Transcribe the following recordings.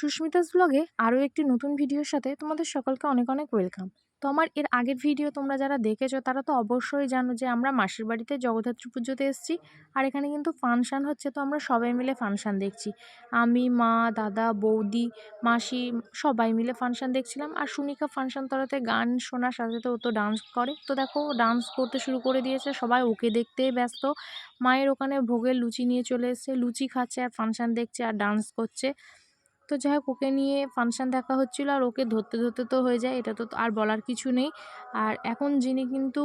সুস্মিতাস ব্লগে আরও একটি নতুন ভিডিওর সাথে তোমাদের সকলকে অনেক অনেক ওয়েলকাম তো আমার এর আগের ভিডিও তোমরা যারা দেখেছ, তারা তো অবশ্যই জানো যে আমরা মাসির বাড়িতে জগদ্ধাত্রী পুজোতে এসেছি আর এখানে কিন্তু ফাংশান হচ্ছে, তো আমরা সবাই মিলে ফাংশান দেখছি। আমি, মা, দাদা, বৌদি, মাসি সবাই মিলে ফাংশান দেখছিলাম আর সুনিকা ফাংশান তলাতে গান শোনার সাথে সাথে ও তো ডান্স করে। তো দেখো ডান্স করতে শুরু করে দিয়েছে, সবাই ওকে দেখতেই ব্যস্ত। মায়ের ওখানে ভোগের লুচি নিয়ে চলে এসেছে, লুচি খাচ্ছে আর ফাংশান দেখছে আর ডান্স করছে। তো যাই হোক, ওকে নিয়ে ফাংশান দেখা হচ্ছিল আর ওকে ধরতে ধরতে তো হয়ে যায়, এটা তো আর বলার কিছু নেই। আর এখন যিনি কিন্তু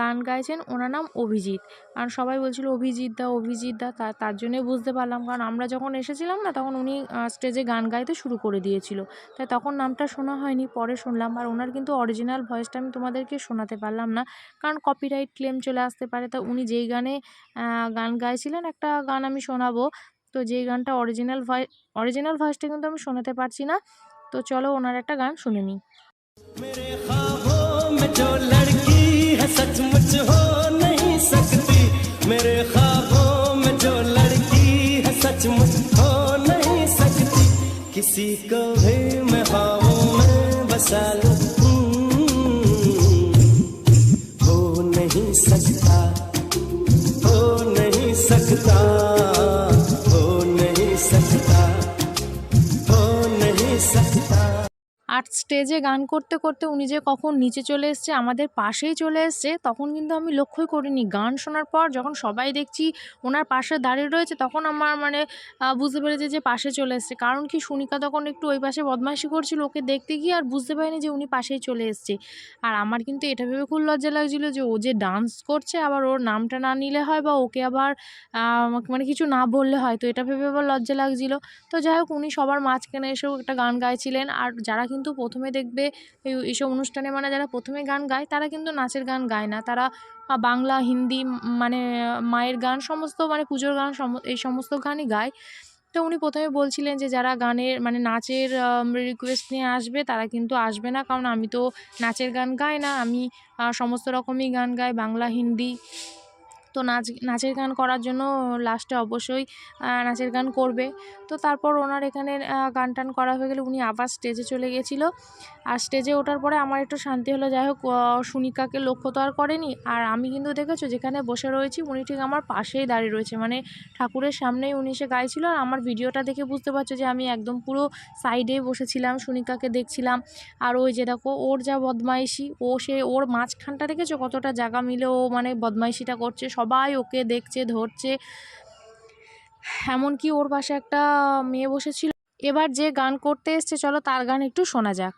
গান গাইছেন ওনার নাম অভিজিৎ। আর সবাই বলছিল, অভিজিৎ দা অভিজিৎ দা। তার জন্যই বুঝতে পারলাম, কারণ আমরা যখন এসেছিলাম না, তখন উনি স্টেজে গান গাইতে শুরু করে দিয়েছিল। তাই তখন নামটা শোনা হয়নি, পরে শুনলাম। আর ওনার কিন্তু অরিজিনাল ভয়েসটা আমি তোমাদেরকে শোনাতে পারলাম না, কারণ কপিরাইট ক্লেম চলে আসতে পারে। তা উনি যেই গানে গান গাইছিলেন, একটা গান আমি শোনাবো। তো যেই গানটা অরিজিনাল ভয়েস অরিজিনাল ভয়েসটা কিন্তু আমি শোনাতে পারছি না তো চলো ওনার একটা গান শুনে নিই मेरे ख्वाबों में जो लड़की है सचमुच हो नहीं सकती मेरे ख्वाबों में जो लड़की है सचमुच हो नहीं सकती किसी को भी मैं ख्वाबों में बसा लूं हो नहीं सकता আর স্টেজে গান করতে করতে উনি যে কখন নিচে চলে এসছে, আমাদের পাশেই চলে এসছে, তখন কিন্তু আমি লক্ষ্যই করিনি। গান শোনার পর যখন সবাই দেখছি ওনার পাশে দাঁড়িয়ে রয়েছে, তখন আমার মানে বুঝতে পেরেছে যে পাশে চলে এসছে। কারণ কি সুনিকা তখন একটু ওই পাশে বদমাইশি করছিল, ওকে দেখতে গিয়ে আর বুঝতে পারিনি যে উনি পাশেই চলে এসছে। আর আমার কিন্তু এটা ভেবে খুব লজ্জা লাগছিল যে ও যে ডান্স করছে, আবার ওর নামটা না নিলে হয় বা ওকে আবার মানে কিছু না বললে হয়, তো এটা ভেবে আবার লজ্জা লাগছিল। তো যাই হোক, উনি সবার মাঝখানে এসেও একটা গান গাইছিলেন। আর যারা কিন্তু প্রথমে দেখবে এইসব অনুষ্ঠানে মানে যারা প্রথমে গান গায়, তারা কিন্তু নাচের গান গায় না। তারা বাংলা, হিন্দি মানে মায়ের গান সমস্ত মানে পুজোর গান এই সমস্ত গানই গায়। তো উনি প্রথমে বলছিলেন যে, যারা গানের মানে নাচের রিকোয়েস্ট নিয়ে আসবে, তারা কিন্তু আসবে না। কারণ আমি তো নাচের গান গাই না, আমি সমস্ত রকমই গান গাই, বাংলা, হিন্দি তো নাচ, নাচের গান করার জন্য লাস্টে অবশ্যই নাচের গান করবে। তো তারপর ওনার এখানে গান টান করা হয়ে গেলে উনি আবার স্টেজে চলে গেছিল আর স্টেজে ওঠার পরে আমার একটু শান্তি হলো। যাই হোক সুনিকাকে লক্ষ্য তো আর করেনি। আর আমি কিন্তু দেখেছ যেখানে বসে রয়েছি, উনি ঠিক আমার পাশেই দাঁড়িয়ে রয়েছে। মানে ঠাকুরের সামনেই উনি এসে গাইছিল। আর আমার ভিডিওটা দেখে বুঝতে পারছ যে আমি একদম পুরো সাইডেই বসেছিলাম, সুনিকাকে দেখছিলাম। আর ওই যে দেখো, ওর যা বদমাইশি, ও সে, ওর মাঝখানটা দেখেছ কতটা জায়গা মিলে ও মানে বদমাইশিটা করছে সবাই ওকে দেখছে, ধরছে। এমনকি ওর পাশে একটা মেয়ে বসেছিল। এবার যে গান করতে এসছে, চলো তার গান একটু শোনা যাক।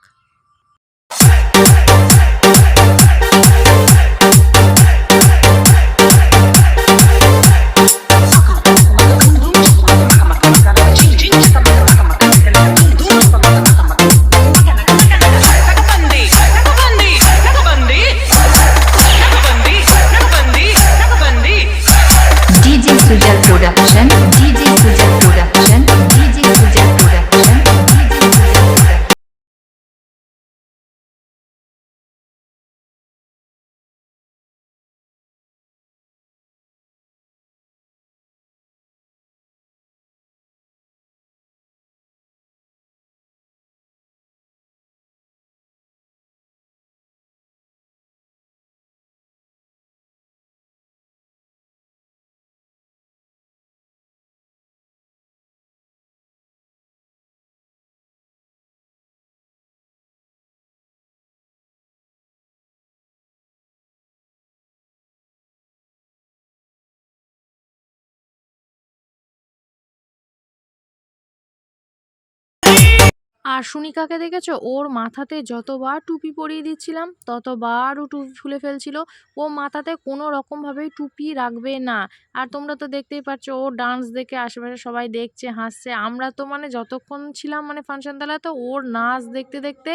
আর সুনিকাকে দেখেছ? ওর মাথাতে যতবার টুপি পরিয়ে দিচ্ছিলাম ততবার ও টুপি খুলে ফেলছিল। ও মাথাতে কোনো রকমভাবেই টুপি রাখবে না। আর তোমরা তো দেখতেই পাচ্ছ ও ডান্স দেখে আশেপাশে সবাই দেখছে, হাসছে। আমরা তো মানে যতক্ষণ ছিলাম মানে ফাংশন তো ওর নাচ দেখতে দেখতে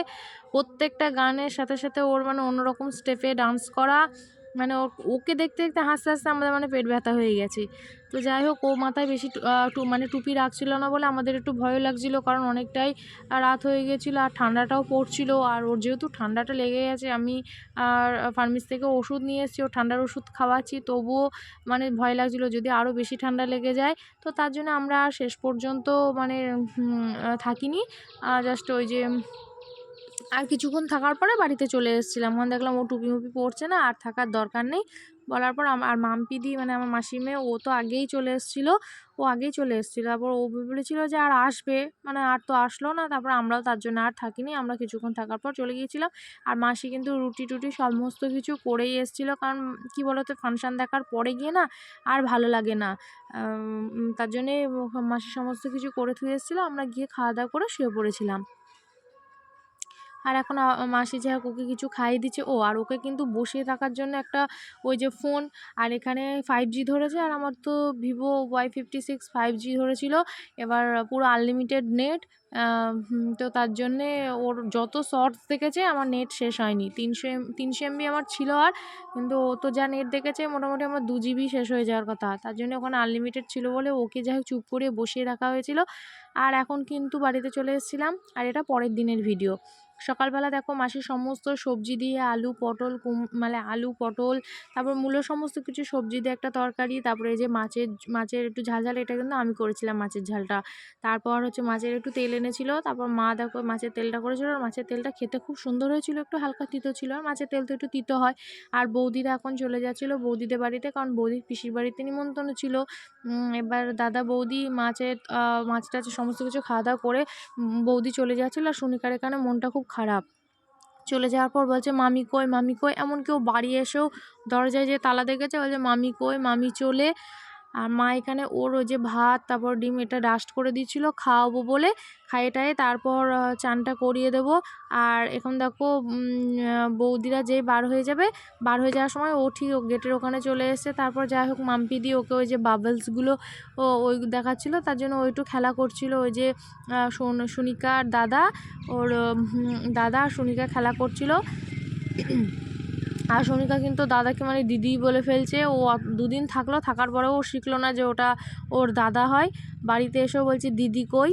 প্রত্যেকটা গানের সাথে সাথে ওর মানে অন্যরকম স্টেপে ডান্স করা মানে ওকে দেখতে দেখতে হাসতে হাসতে আমাদের মানে পেট ব্যথা হয়ে গেছে। তো যাই হোক, ও মাথায় বেশি মানে টুপি রাখছিল না বলে আমাদের একটু ভয় লাগছিল কারণ অনেকটাই রাত হয়ে গেছিল আর ঠান্ডাটাও পড়ছিল। আর ওর যেহেতু ঠান্ডাটা লেগে গেছে, আমি আর ফার্মেসি থেকে ওষুধ নিয়ে এসেছি, ও ঠান্ডার ওষুধ খাওয়াচ্ছি। তবুও মানে ভয় লাগছিল যদি আরও বেশি ঠান্ডা লেগে যায়। তো তার জন্য আমরা শেষ পর্যন্ত মানে থাকিনি। জাস্ট ওই যে আর কিছুক্ষণ থাকার পরে বাড়িতে চলে এসেছিলাম। ওখানে দেখলাম ও টুপি মুপি পরছে না, আর থাকার দরকার নেই। বলার পর আর মাম্পি দি মানে আমার মাসি মেয়ে ও তো আগেই চলে এসেছিল। ও আগেই চলে এসেছিল। তারপর ও বলেছিল যে আর আসবে। মানে আর তো আসলো না। তারপর আমরাও তার জন্য আর থাকিনি। আমরা কিছুক্ষণ থাকার পর চলে গিয়েছিলাম। আর মাসি কিন্তু রুটি টুটি সমস্ত কিছু করেই এসেছিল। কারণ কী বলতো, ফাংশান দেখার পরে গিয়ে না আর ভালো লাগে না। তার জন্যে মাসি সমস্ত কিছু করে থুয়ে এসেছিল। আমরা গিয়ে খাওয়া দাওয়া করে শুয়ে পড়েছিলাম। আর এখন মাসি যাই হোক ওকে কিছু খাইয়ে দিচ্ছে, ও আর ওকে কিন্তু বসিয়ে থাকার জন্য একটা ওই যে ফোন আর এখানে ফাইভ জি ধরেছে আর আমার তো Vivo Y fifty six five G ধরেছিল। এবার পুরো আনলিমিটেড নেট তো তার জন্যে ওর যত শর্টস দেখেছে আমার নেট শেষ হয়নি। তিনশো এম, তিনশো এমবি আমার ছিল আর, কিন্তু ও তো যা নেট দেখেছে মোটামুটি আমার দু জিবি শেষ হয়ে যাওয়ার কথা। তার জন্য ওখানে আনলিমিটেড ছিল বলে ওকে যাই চুপ করে বসিয়ে রাখা হয়েছিল। আর এখন কিন্তু বাড়িতে চলে এসেছিলাম, আর এটা পরের দিনের ভিডিও সকালবেলা দেখো মাসি সমস্ত সবজি দিয়ে আলু পটল কুম মানে আলু পটল তারপর মূলো সমস্ত কিছু সবজি দিয়ে একটা তরকারি তারপরে এই যে মাছের মাছের একটু ঝাল ঝাল এটা কিন্তু আমি করেছিলাম মাছের ঝালটা। তারপর হচ্ছে মাছের একটু তেল এনেছিল তারপর মা দেখো মাছের তেলটা করেছিল আর মাছের তেলটা খেতে খুব সুন্দর হয়েছিল একটু হালকা তিতো ছিল আর মাছের তেল তো একটু তিতো হয়। আর বৌদিরা এখন চলে যাচ্ছিল বৌদিদের বাড়িতে কারণ বৌদির পিসির বাড়িতে নিমন্ত্রণ ছিল। এবার দাদা বৌদি মাছের আহ, মাছ টাছ সমস্ত কিছু খাওয়া দাওয়া করে বৌদি চলে যাচ্ছিল আর সোনিকার এখানে মনটা খুব খারাপ। চলে যাওয়ার পর বলছে, মামি কই মামি কই? এমন কেউ বাড়ি এসেও দরজায় যে তালা দেখেছে, বলছে, মামি কই, মামি চলে আর মা এখানে ওর ওই যে ভাত, তারপর ডিম এটা ডাস্ট করে দিচ্ছিল খাওয়াবো বলে খাইয়ে টাইয়ে তারপর চানটা করিয়ে দেবো। আর এখন দেখো বৌদিরা যেই বার হয়ে যাবে, বার হয়ে যাওয়ার সময় ও ঠিক গেটের ওখানে চলে এসেছে তারপর যাই হোক মাম্পি দিয়ে ওকে ওই যে বাবলসগুলো ও, ওই দেখাচ্ছিলো। তার জন্য ও একটু খেলা করছিল। ওই যে সুনিকার দাদা, ওর দাদা সুনিকা খেলা করছিল। আর সোনিকা কিন্তু দাদাকে মানে দিদি বলে ফেলছে। ও দুদিন থাকল, থাকার পরেও ও শিখলো না যে ওটা ওর দাদা হয়। বাড়িতে এসেও বলছে, দিদি কই?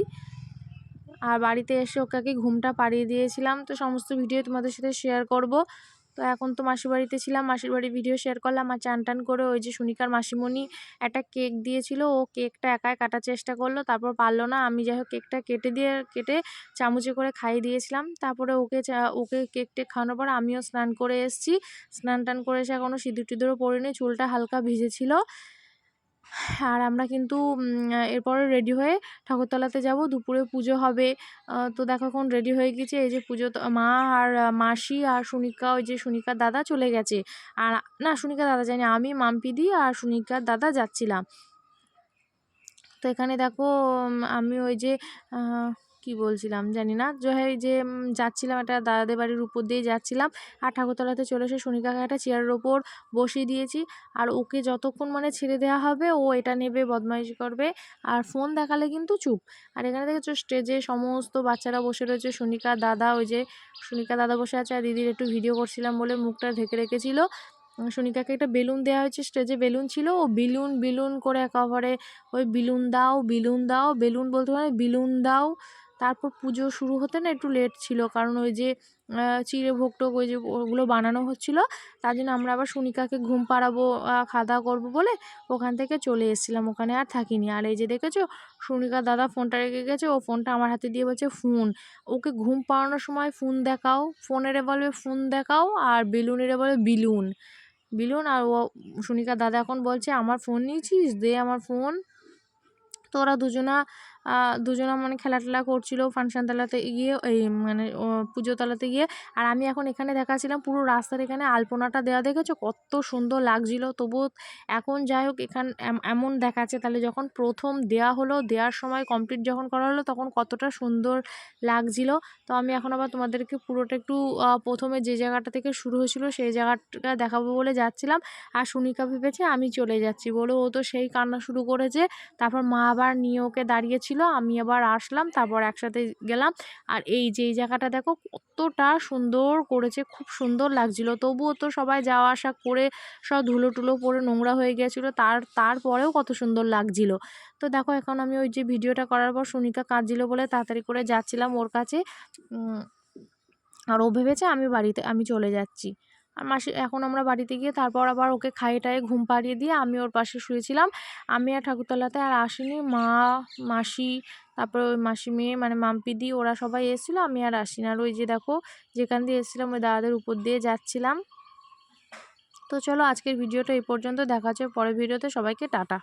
আর বাড়িতে এসে ওকে ঘুমটা পাড়িয়ে দিয়েছিলাম। তো সমস্ত ভিডিও তোমাদের সাথে শেয়ার করব। তো এখন তো মাসির বাড়িতে ছিলাম, মাসির বাড়ির ভিডিও শেয়ার করলাম আর চান টান করে ওই যে সুনিকার মাসিমণি একটা কেক দিয়েছিল। ও কেকটা একাই কাটার চেষ্টা করল, তারপর পারল না। আমি যাই হোক কেকটা কেটে দিয়ে, কেটে চামচে করে খাইয়ে দিয়েছিলাম। তারপরে ওকে ওকে কেক টেক খাওয়ানোর পর আমিও স্নান করে এসেছি। স্নান টান করে এসে এখনও সিঁদুর টিদুরও পরিনি চুলটা হালকা ভিজেছিল। আর আমরা কিন্তু এরপরে রেডি হয়ে ঠাকুরতলাতে যাব। দুপুরে পুজো হবে। তো দেখো এখন রেডি হয়ে গেছে। এই যে পুজো মা আর মাসি আর সুনিকা, ওই যে সুনিকার দাদা চলে গেছে। আর, না সুনিকা দাদা জানি আমি মাম্পিদি আর সুনিকার দাদা যাচ্ছিলাম। তো এখানে দেখো আমি ওই যে কি বলছিলাম জানি না। যে যে যাচ্ছিলাম একটা দাদাদের বাড়ির উপর দিয়ে যাচ্ছিলাম আর ঠাকুরতলাতে চলে এসে সুনিকাকে একটা চেয়ারের ওপর বসিয়ে দিয়েছি। আর ওকে যতক্ষণ মানে ছেড়ে দেওয়া হবে ও এটা নেবে বদমাইশি করবে আর ফোন দেখালে কিন্তু চুপ। আর এখানে দেখেছ স্টেজে সমস্ত বাচ্চারা বসে রয়েছে সুনিকা দাদা ওই যে সুনিকা দাদা বসে আছে আর দিদির একটু ভিডিও করছিলাম বলে মুখটা ঢেকে রেখেছিল। উম, সুনিকাকে একটা বেলুন দেওয়া হয়েছে স্টেজে বেলুন ছিল ও বিলুন বিলুন করে একেবারে ওই বিলুন দাও বিলুন দাও বেলুন বলতে পারে বিলুন দাও তারপর পুজো শুরু হতে না একটু লেট ছিল। কারণ ওই যে চিড়ে ভোগ ওই যে ওগুলো বানানো হচ্ছিল, তার জন্য আমরা আবার সুনিকাকে ঘুম পাড়াবো খাওয়া দাওয়া করব বলে ওখান থেকে চলে এসেছিলাম। ওখানে আর থাকিনি। আর এই যে দেখেছ, সুনিকা দাদা ফোনটা রেখে গেছে, ও ফোনটা আমার হাতে দিয়ে বলছে, ফোন। ওকে ঘুম পাড়ানোর সময় ফোন দেখাও ফোনেরে বলবে ফোন দেখাও, আর বেলুনেরে বলে বিলুন। বিলুন আর ও, সুনিকা দাদা এখন বলছে, আমার ফোন নিয়েছিস? দে আমার ফোন তো ওরা দুজনা দুজনা মানে খেলা টেলা করছিল, ফাংশন তলাতে গিয়ে, এই মানে পুজো তলাতে গিয়ে। আর আমি এখন এখানে দেখাচ্ছিলাম পুরো রাস্তার এখানে আলপনাটা দেওয়া দেখেছ? কত সুন্দর লাগছিল। তবুও এখন যাই হোক, এখান এমন দেখাচ্ছে। তাহলে যখন প্রথম দেয়া হলো দেওয়ার সময় কমপ্লিট যখন করা হলো, তখন কতটা সুন্দর লাগছিল। তো আমি এখন আবার তোমাদেরকে পুরোটা একটু প্রথমে যে জায়গাটা থেকে শুরু হয়েছিল, সেই জায়গাটা দেখাবো বলে যাচ্ছিলাম। আর সুনিকা ভেবেছে আমি চলে যাচ্ছি বলে ও তো সেই কান্না শুরু করেছে। তারপর মা আবার নিয়ে ওকে দাঁড়িয়েছিল গেছিল আমি আবার আসলাম, তারপর একসাথে গেলাম। আর এই যে, এই জায়গাটা দেখো কতটা সুন্দর করেছে, খুব সুন্দর লাগছিল। তবুও তো সবাই যাওয়া আসা করে সব ধুলো টুলো পরে নোংরা হয়ে গেছিল, তার, তারপরেও কত সুন্দর লাগছিল। তো দেখো এখন আমি ওই যে ভিডিওটা করার পর সুনিকা কাঁদছিল বলে তাড়াতাড়ি করে যাচ্ছিলাম ওর কাছে। আর ও ভেবেছে আমি বাড়িতে, আমি চলে যাচ্ছি। আর মাসি, এখন আমরা বাড়িতে গিয়ে তারপর আবার ওকে খাইয়ে টাইয়ে ঘুম পাড়িয়ে দিয়ে আমি ওর পাশে শুয়েছিলাম। আমি আর ঠাকুরতলাতে আর আসিনি। মা, মাসি, তারপরে ওই মাসি মেয়ে মানে মাম্পিদি ওরা সবাই এসেছিল, আমি আর আসিনি। আর ওই যে দেখো, যেখান দিয়ে এসেছিলাম, ওই দাদাদের উপর দিয়ে যাচ্ছিলাম। তো চলো, আজকের ভিডিওটা এই পর্যন্ত। দেখা হচ্ছে পরের ভিডিওতে। সবাইকে টাটা।